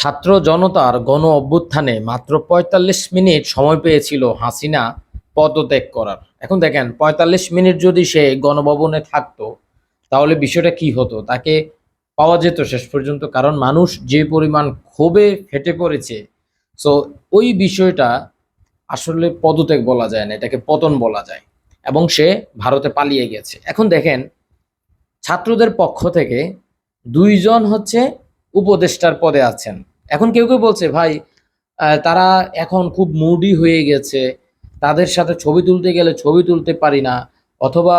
ছাত্র জনতার গণ অভ্যুত্থানে মাত্র পঁয়তাল্লিশ মিনিট সময় পেয়েছিল হাসিনা পদত্যাগ করার। এখন দেখেন, পঁয়তাল্লিশ মিনিট যদি সে গণভবনে থাকতো, তাহলে বিষয়টা কি হতো? তাকে পাওয়া যেত শেষ পর্যন্ত, কারণ মানুষ যে পরিমাণ ক্ষোভে ফেটে পড়েছে। সো ওই বিষয়টা আসলে পদত্যাগ বলা যায় না, এটাকে পতন বলা যায়। এবং সে ভারতে পালিয়ে গেছে। এখন দেখেন, ছাত্রদের পক্ষ থেকে দুইজন হচ্ছে উপদেষ্টার পদে আছেন। এখন কেউ কেউ বলছে, ভাই তারা এখন খুব মুডি হয়ে গেছে। তাদের সাথে ছবি তুলতে গেলে ছবি তুলতে পারি না। অথবা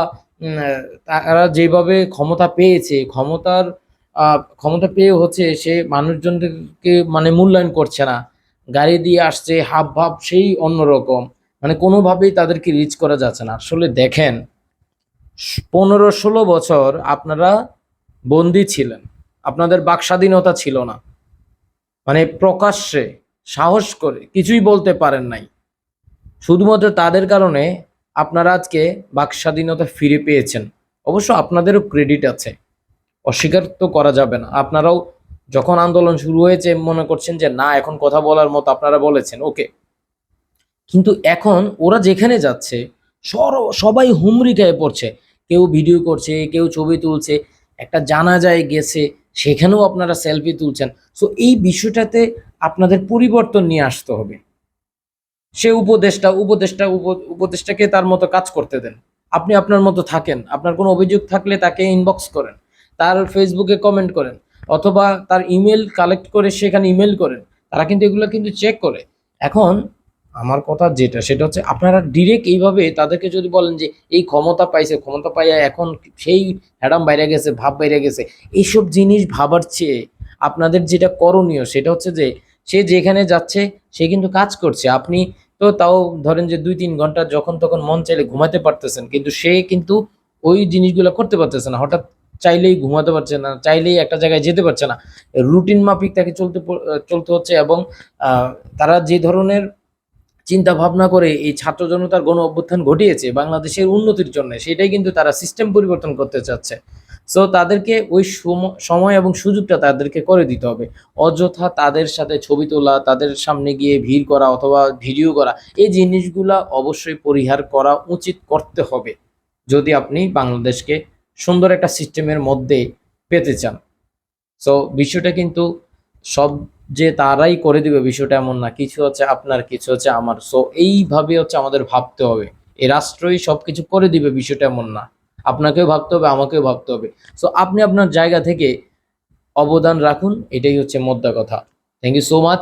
তারা যেভাবে ক্ষমতা পেয়েছে, ক্ষমতার ক্ষমতা পেয়ে হচ্ছে সে মানুষজনদেরকে মানে মূল্যায়ন করছে না। গাড়ি দিয়ে আসছে, হাব ভাব, সেই অন্যরকম। মানে কোনোভাবেই তাদেরকে রিচ করা যাচ্ছে না। আসলে দেখেন, পনেরো ষোলো বছর আপনারা বন্দি ছিলেন। আপনাদের বাক স্বাধীনতা ছিল না। মানে প্রকাশ্যে, সাহস করে, কিছুই বলতে পারেন নাই। শুধুমাত্র তাদের কারণে আপনারা আজকে বাক স্বাধীনতা ফিরে পেয়েছেন। অবশ্য আপনাদেরও ক্রেডিট আছে। অস্বীকার তো করা যাবে না। আপনারাও যখন আন্দোলন শুরু হয়েছে, মনে করছেন যে, না, এখন কথা বলার মতো আপনারা বলেছেন। ওকে। কিন্তু এখন ওরা যেখানে যাচ্ছে, সর- সবাই হুমড়ি খেয়ে পড়ছে। কেউ ভিডিও করছে, কেউ ছবি তুলছে, একটা জানা যায় গেছে। সেখানেও আপনারা সেলফি তুলছেন। সো এই বিষয়টাতে আপনাদের পরিবর্তন নিয়ে আসতে হবে। সে উপদেশটা উপদেশটা উপ- উপদেশটাকে তার মতো কাজ করতে দেন। আপনি আপনার মতো থাকেন। আপনার কোনো অভিযোগ থাকলে তাকে ইনবক্স করেন। তার ফেসবুকে কমেন্ট করেন। অথবা তার ইমেল কালেক্ট করে সেখানে ইমেল করেন। তারা কিন্তু এগুলো কিন্তু চেক করে। এখন আমার কথা যেটা, সেটা হচ্ছে আপনারা ডিরেক্ট এইভাবে তাদেরকে যদি বলেন যে এই ক্ষমতা পাইছে, ক্ষমতা পাইয়া এখন সেই হ্যাডাম বাইরে গেছে, ভাব বাইরে গেছে, এইসব জিনিস ভাবার চেয়ে আপনাদের যেটা করণীয় সেটা হচ্ছে যে সে যেখানে যাচ্ছে, সে কিন্তু কাজ করছে। আপনি তো তাও ধরেন যে দুই তিন ঘণ্টা যখন তখন মন চাইলে ঘুমাতে পারতেছেন, কিন্তু সে কিন্তু ওই জিনিসগুলো করতে পারতেছে না। হঠাৎ চাইলেই ঘুমাতে পারছে না, চাইলেই একটা জায়গায় যেতে পারছে না। রুটিন মাফিক তাকে চলতে চলতে হচ্ছে এবং তারা যে ধরনের চিন্তা ভাবনা করে এই ছাত্র জনতার গণ অভ্যুত্থান ঘটিয়েছে, বাংলাদেশের উন্নতির জন্য, সেটাই কিন্তু তারা সিস্টেম পরিবর্তন করতে চাচ্ছে। সো তাদেরকে ওই সম- সময় এবং সুযোগটা তাদেরকে করে দিতে হবে। অযথা তাদের সাথে ছবি তোলা, তাদের সামনে গিয়ে ভিড় করা অথবা ভিডিও করা, এই জিনিসগুলা অবশ্যই পরিহার করা উচিত করতে হবে। যদি আপনি বাংলাদেশকে সুন্দর একটা সিস্টেমের মধ্যে পেতে চান। সো বিষয়টা কিন্তু সব যে তারাই করে দিবে বিষয়টা এমন না। কিছু হচ্ছে আপনার, কিছু হচ্ছে আমার। সো এইভাবে হচ্ছে আমাদের ভাবতে হবে। এ রাষ্ট্রই সব কিছু করে দিবে বিষয়টা এমন না। আপনাকেও ভাবতে হবে, আমাকেও ভাবতে হবে। সো আপনি আপনার জায়গা থেকে অবদান রাখুন, এটাই হচ্ছে মোদ্দা কথা। Thank you so much